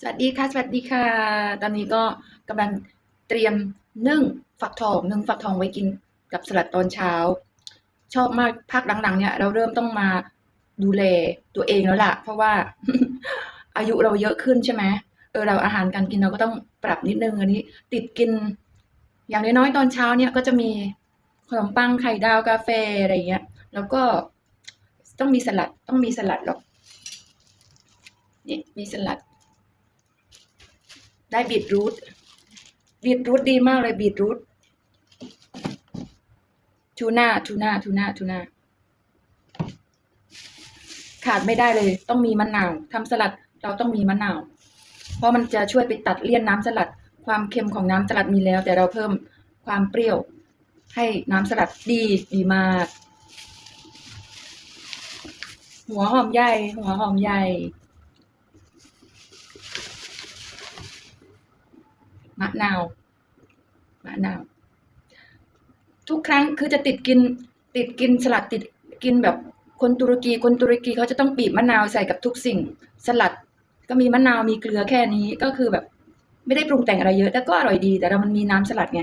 สวัสดีค่ะ สวัสดีค่ะ ตอนนี้ก็กำลังเตรียมนึ่งฟักทองนึ่งฟักทองไว้กินกับสลัดตอนเช้า ชอบมากภาคหลังๆเนี่ย เราเริ่มต้องมาดูแลตัวเองแล้วล่ะ เพราะว่าอายุเราเยอะขึ้นใช่ไหมเออเราอาหารการกินเราก็ต้องปรับนิดนึงอันนี้ ติดกิน อย่างน้อยๆตอนเช้าเนี่ยก็จะมีขนมปังไข่ดาวกาแฟอะไรเงี้ย แล้วก็ต้องมีสลัดต้องมีสลัดหรอกนี่มีสลัด ได้บีทรูทบีทรูทดีมากเลยบีทรูททูน่าทูน่าทูน่าทูน่าขาดไม่ได้เลย ต้องมีมะนาวทำสลัดเราต้องมีมะนาว เพราะมันจะช่วยไปตัดเลี่ยนน้ำสลัด ความเค็มของน้ำสลัดมีแล้ว แต่เราเพิ่มความเปรี้ยว ให้น้ำสลัดดีดีมาก หัวหอมใหญ่ หัวหอมใหญ่ มะนาวมะนาว ทุกครั้งคือจะติดกินติดกินสลัดติดกินแบบคนตุรกีคนตุรกีเขาจะต้องบีบมะนาวใส่กับทุกสิ่ง สลัดก็มีมะนาวมีเกลือแค่นี้ก็คือแบบ ไม่ได้ปรุงแต่งอะไรเยอะ แต่ก็อร่อยดี แต่เรามันมีน้ำสลัดไง